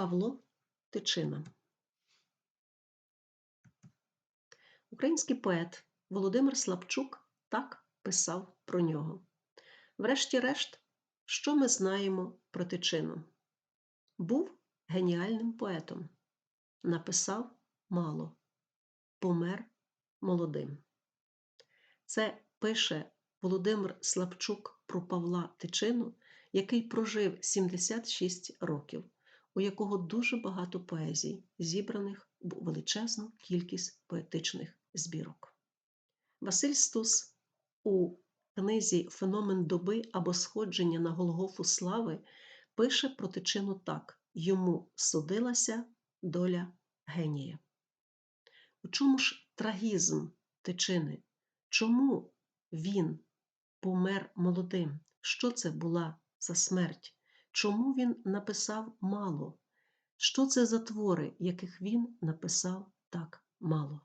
Павло Тичина. Український поет Володимир Славчук так писав про нього. Врешті-решт, що ми знаємо про Тичину? Був геніальним поетом, написав мало, помер молодим. Це пише Володимир Славчук про Павла Тичину, який прожив 76 років, у якого дуже багато поезій, зібраних в величезну кількість поетичних збірок. Василь Стус у книзі Феномен доби або сходження на Голгофу слави пише про тичину так: йому судилася доля генія. У чому ж трагізм тичини? Чому він помер молодим? Що це була за смерть? Чому він написав мало? Що це за твори, яких він написав так мало?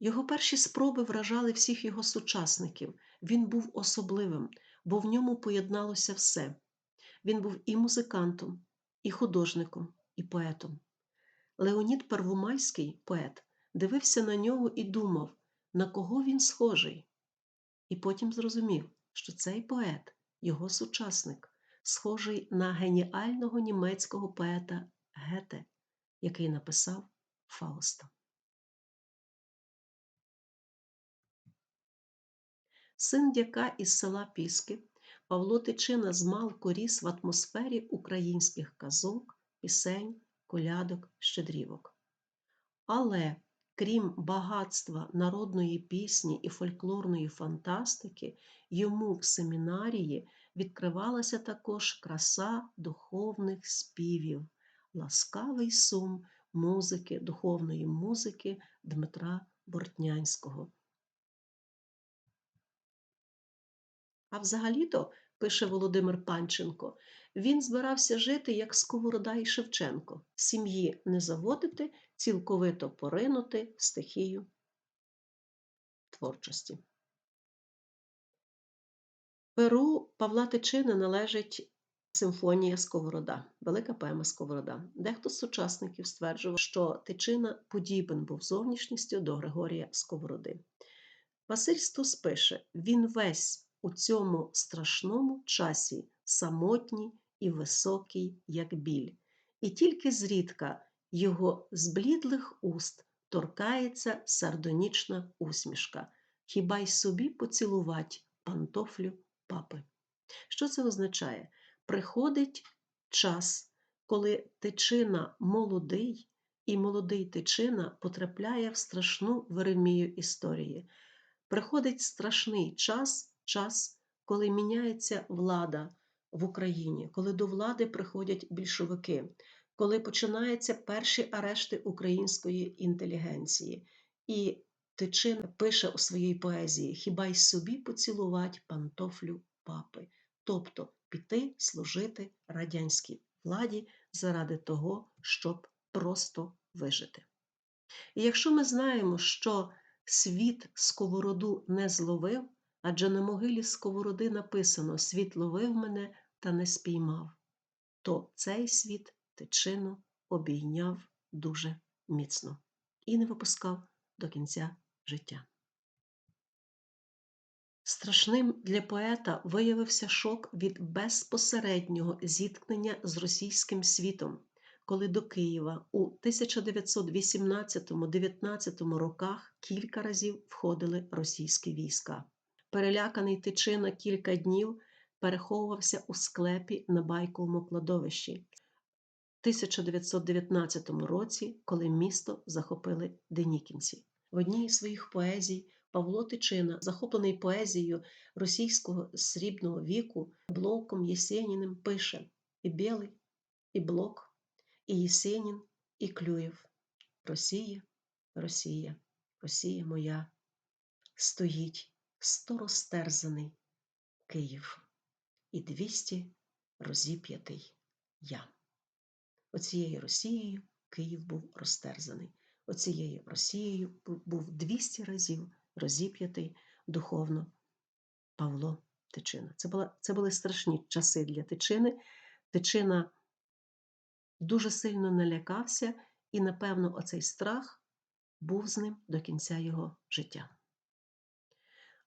Його перші спроби вражали всіх його сучасників. Він був особливим, бо в ньому поєдналося все. Він був і музикантом, і художником, і поетом. Леонід Первомайський, поет, дивився на нього і думав, на кого він схожий. І потім зрозумів, що цей поет, його сучасник, схожий на геніального німецького поета Гете, який написав Фауста. Син дяка із села Піски, Павло Тичина змалку ріс в атмосфері українських казок, пісень, колядок, щедрівок. Але крім багатства народної пісні і фольклорної фантастики, йому в семінарії відкривалася також краса духовних співів, ласкавий сум музики, духовної музики Дмитра Бортнянського. А взагалі-то, пише Володимир Панченко, він збирався жити як Сковорода і Шевченко, сім'ї не заводити, цілковито поринути стихію творчості. Перу Павла Тичини належить симфонія Сковорода, велика поема Сковорода. Дехто з сучасників стверджував, що Тичина подібен був зовнішністю до Григорія Сковороди. Василь Стус пише: він весь у цьому страшному часі самотній і високий, як біль, і тільки зрідка його зблідлих уст торкається сардонічна усмішка, хіба й собі поцілувать пантофлю папи. Що це означає? Приходить час, коли тичина молодий, і молодий тичина потрапляє в страшну Веремію історії. Приходить страшний час, час, коли міняється влада в Україні, коли до влади приходять більшовики, коли починаються перші арешти української інтелігенції. І Тичин пише у своїй поезії Хіба й собі поцілувати пантофлю папи, тобто піти служити радянській владі заради того, щоб просто вижити. І якщо ми знаємо, що світ сковороду не зловив, адже на могилі сковороди написано Світ ловив мене та не спіймав, то цей світ тичину обійняв дуже міцно і не випускав до кінця життя. Страшним для поета виявився шок від безпосереднього зіткнення з російським світом, коли до Києва у 1918-19 роках кілька разів входили російські війська. Переляканий тичина кілька днів переховувався у склепі на байковому кладовищі. В 1919 році, коли місто захопили денікінці. В одній із своїх поезій Павло Тичина, захоплений поезією російського срібного віку, Блоком Єсеніним пише і Білий, і Блок, і Єсенін, і Клюєв. Росія, Росія, Росія моя, стоїть сто розтерзаний Київ і двісті розіп'ятий я. Оцією Росією Київ був розтерзаний. Оцією Росією був 200 разів розіп'ятий духовно Павло Тичина. Це, була, це були страшні часи для Тичини. Тичина дуже сильно налякався, і, напевно, оцей страх був з ним до кінця його життя.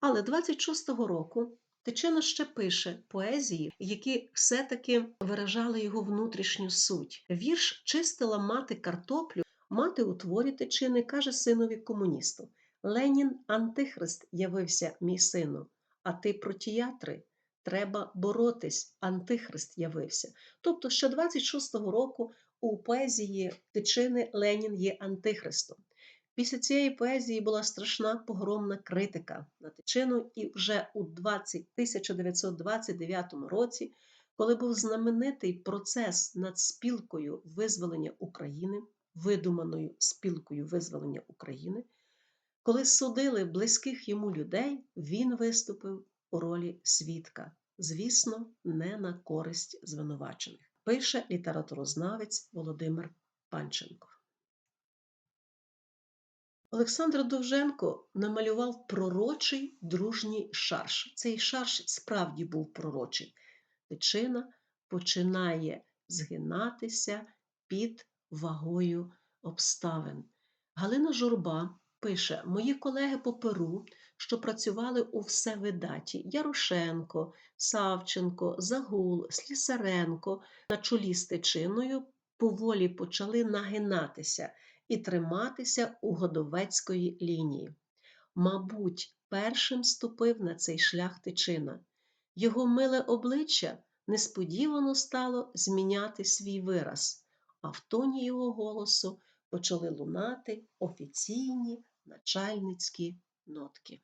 Але 26-го року Тичина ще пише поезії, які все-таки виражали його внутрішню суть. Вірш чистила мати картоплю, мати у творі Тичини каже синові комуністу: Ленін Антихрист явився, мій сину, а ти про тіятри. Треба боротись, Антихрист явився. Тобто, ще 26-го року у поезії Тичини Ленін є Антихристом. Після цієї поезії була страшна погромна критика на Тичину, і вже у 20, 1929 році, коли був знаменитий процес над спілкою визволення України, видуманою спілкою визволення України, коли судили близьких йому людей, він виступив у ролі свідка, звісно, не на користь звинувачених. Пише літературознавець Володимир Панченко. Олександр Довженко намалював пророчий дружній шарш. Цей шарш справді був пророчий. Тичина починає згинатися під вагою обставин. Галина Журба пише: Мої колеги по Перу, що працювали у Всевидаті Ярошенко, Савченко, Загул, Слісаренко на чолі з тичиною поволі почали нагинатися і триматися у Годовецької лінії. Мабуть, першим ступив на цей шлях тичина. Його миле обличчя несподівано стало зміняти свій вираз, а в тоні його голосу почали лунати офіційні начальницькі нотки.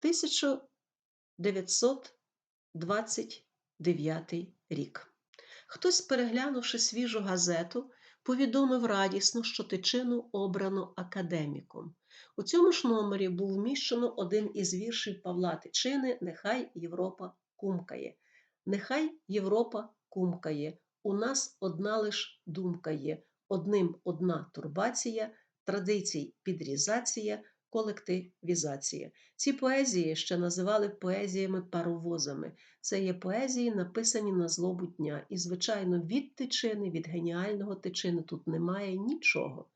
1929 рік. Хтось, переглянувши свіжу газету, повідомив радісно, що тичину обрано академіком. У цьому ж номері був вміщено один із віршів Павла Тичини Нехай Європа кумкає. Нехай Європа кумкає. У нас одна лиш думка є, одним одна турбація, традицій підрізація, колективізація. Ці поезії ще називали поезіями-паровозами. Це є поезії, написані на злобу дня. І, звичайно, від тичини, від геніального тичини тут немає нічого.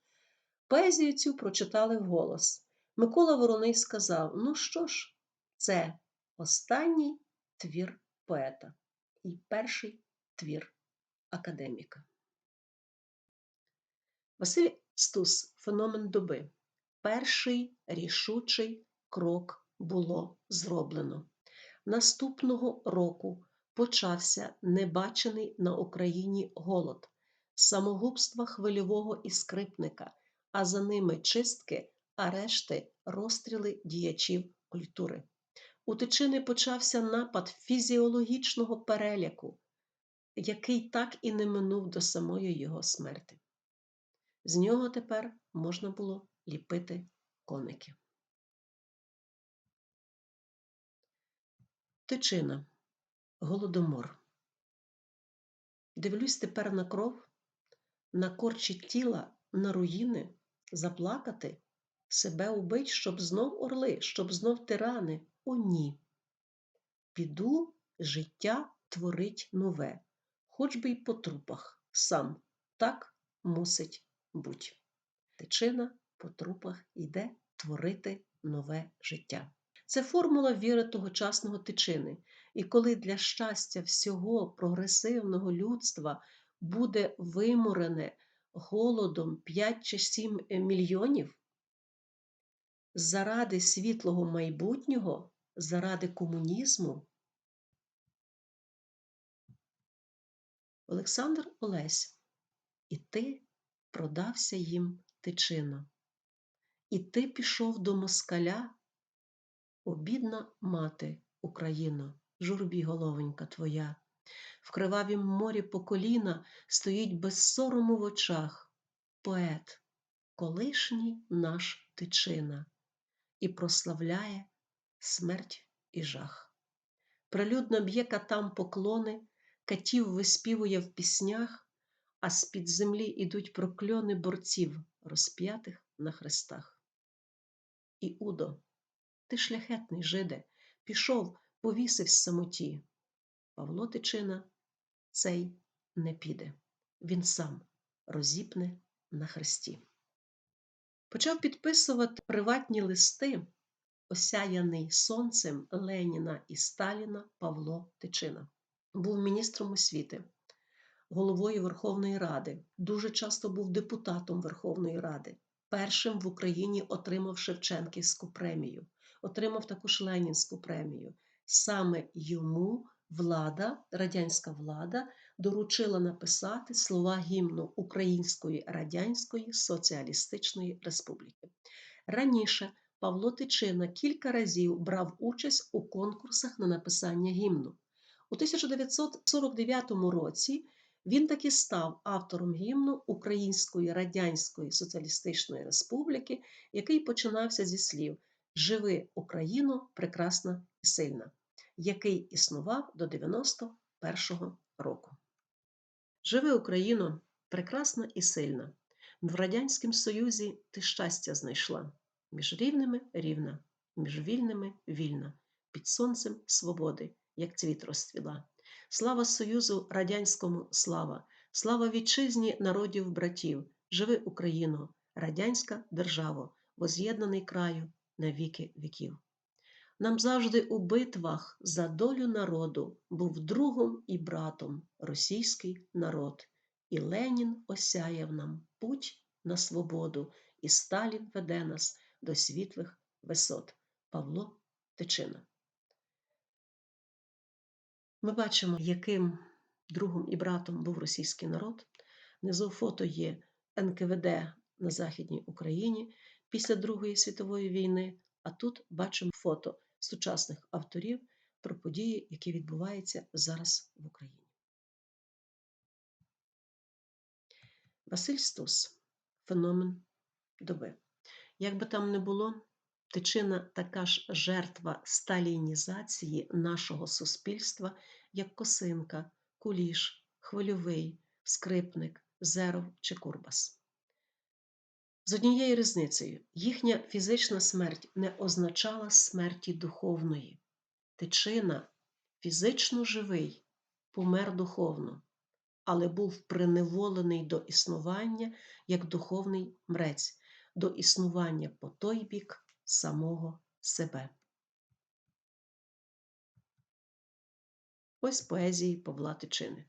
Поезію цю прочитали вголос. Микола Вороний сказав: Ну що ж, це останній твір поета і перший твір академіка. Василь Стус Феномен доби. Перший рішучий крок було зроблено. Наступного року почався небачений на Україні голод, самогубства хвильового і скрипника, а за ними чистки, арешти, розстріли діячів культури. У Тичини почався напад фізіологічного переляку, який так і не минув до самої його смерти. З нього тепер можна було ліпити коники. Тичина, голодомор. Дивлюсь тепер на кров, на корчі тіла, на руїни, заплакати, себе убить, щоб знов орли, щоб знов тирани. О, ні. Піду життя творить нове, хоч би й по трупах сам так мусить буть. Тичина по трупах йде творити нове життя. Це формула віри тогочасного тичини. І коли для щастя всього прогресивного людства буде виморене голодом 5 чи 7 мільйонів, заради світлого майбутнього, заради комунізму, Олександр Олесь, і ти продався їм тичино. І ти пішов до москаля, обідна мати Україно, журбі головонька твоя, в кривавім морі по коліна стоїть без сорому в очах поет, колишній наш тичина, і прославляє смерть і жах. Прилюдно б'є катам поклони, катів виспівує в піснях, а з-під землі ідуть прокльони борців, розп'ятих на хрестах. Іудо, ти шляхетний жиде, пішов, повісив самоті. Павло Тичина цей не піде. Він сам розіпне на хресті. Почав підписувати приватні листи, осяяний сонцем Леніна і Сталіна Павло Тичина. Був міністром освіти, головою Верховної Ради, дуже часто був депутатом Верховної Ради. Першим в Україні отримав Шевченківську премію, отримав також Ленінську премію. Саме йому влада, радянська влада, доручила написати слова гімну Української Радянської Соціалістичної Республіки. Раніше Павло Тичина кілька разів брав участь у конкурсах на написання гімну. У 1949 році він таки став автором гімну Української Радянської Соціалістичної Республіки, який починався зі слів Живи Україно, прекрасна і сильна, який існував до 91-го року. Живи Україно, прекрасна і сильна. В Радянському Союзі ти щастя знайшла. Між рівними рівна, між вільними вільна, під сонцем свободи, як цвіт розцвіла. Слава Союзу Радянському слава, слава вітчизні народів братів, живи Україно, радянська держава, воз'єднаний краю на віки віків. Нам завжди у битвах за долю народу був другом і братом російський народ, і Ленін осяяв нам путь на свободу, і Сталін веде нас до світлих висот. Павло Тичина. Ми бачимо, яким другом і братом був російський народ. Внизу фото є НКВД на Західній Україні після Другої світової війни. А тут бачимо фото сучасних авторів про події, які відбуваються зараз в Україні. Василь Стус феномен доби. Як би там не було, тичина така ж жертва сталінізації нашого суспільства, як косинка, куліш, хвильовий, скрипник, зеров чи курбас. З однією різницею, їхня фізична смерть не означала смерті духовної. Тичина фізично живий, помер духовно, але був приневолений до існування як духовний мрець, до існування по той бік самого себе. Ось поезії Павла Тичини.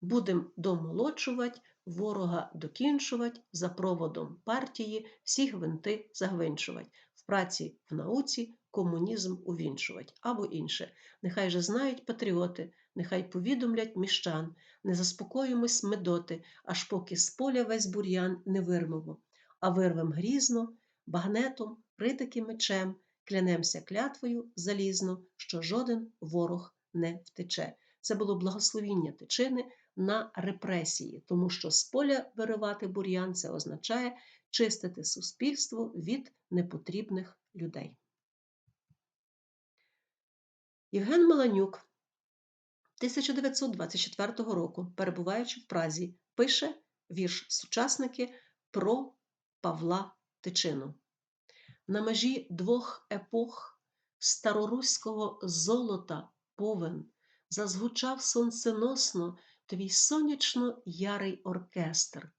Будем домолодшувати, ворога докінчувати, за проводом партії всі гвинти загвинчувати, в праці в науці комунізм увінчувати або інше. Нехай же знають патріоти, нехай повідомлять міщан, не заспокоїмось ми доти, аж поки з поля весь бур'ян не вирмемо, а вирвем грізно, багнетом, притики мечем, клянемся клятвою залізно, що жоден ворог не втече. Це було благословіння тичини на репресії, тому що з поля виривати бур'ян це означає чистити суспільство від непотрібних людей. Євген Маланюк 1924 року, перебуваючи в Празі, пише вірш сучасники про Павла Тичину. На межі двох епох староруського золота повен зазгучав сонценосно твій сонячно ярий оркестр,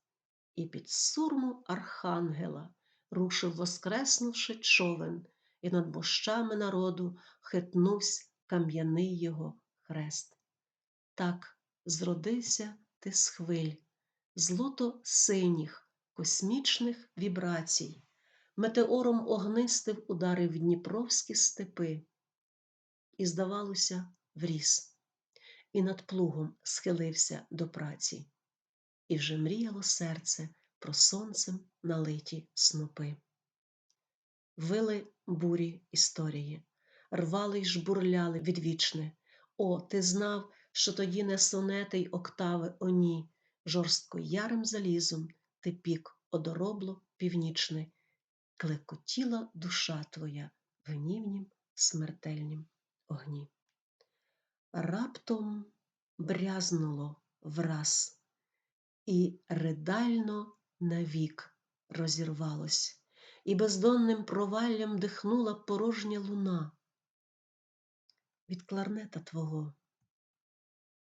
і під сурму архангела рушив, воскреснувши човен, і над мощами народу хитнувсь кам'яний його хрест. Так зродився ти з хвиль, злото синіх, космічних вібрацій, метеором огнистив ударив Дніпровські степи, і, здавалося, вріс. І над плугом схилився до праці, і вже мріяло серце про сонцем налиті снопи. Вили бурі історії, рвали й жбурляли відвічне. О, ти знав, що тоді не сонети й октави оні, жорстко ярим залізом ти пік одоробло північне, клекотіла душа твоя в гнівнім смертельнім огні раптом брязнуло враз, і ридально навік розірвалось, і бездонним проваллям дихнула порожня луна. від кларнета твого.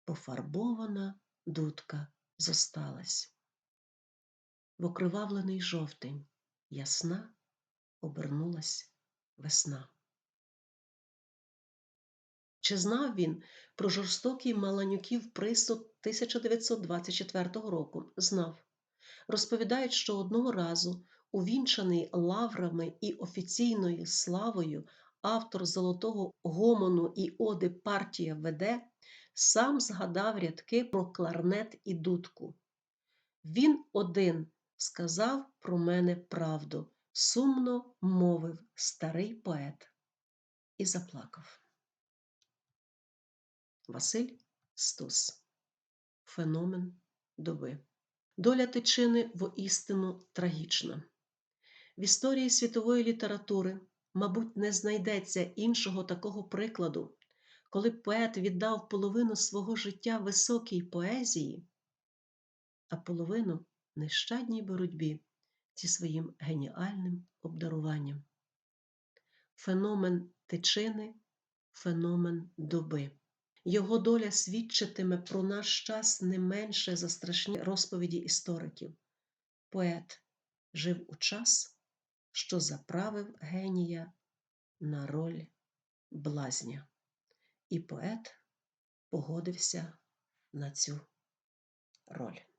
Пофарбована дудка зосталась. В окривавлений жовтень ясна обернулась весна. Чи знав він про жорстокий Маланюків присуд 1924 року? Знав. Розповідають, що одного разу, увінчаний лаврами і офіційною славою, автор золотого гомону і оди партія веде, сам згадав рядки про кларнет і дудку. Він один сказав про мене правду, сумно мовив старий поет і заплакав. Василь Стус Феномен доби. Доля тичини воістину трагічна. В історії світової літератури, мабуть, не знайдеться іншого такого прикладу, коли поет віддав половину свого життя високій поезії, а половину нещадній боротьбі зі своїм геніальним обдаруванням. Феномен тичини, феномен доби. Його доля свідчитиме про наш час не менше за страшні розповіді істориків. Поет жив у час, що заправив генія на роль блазня, і поет погодився на цю роль.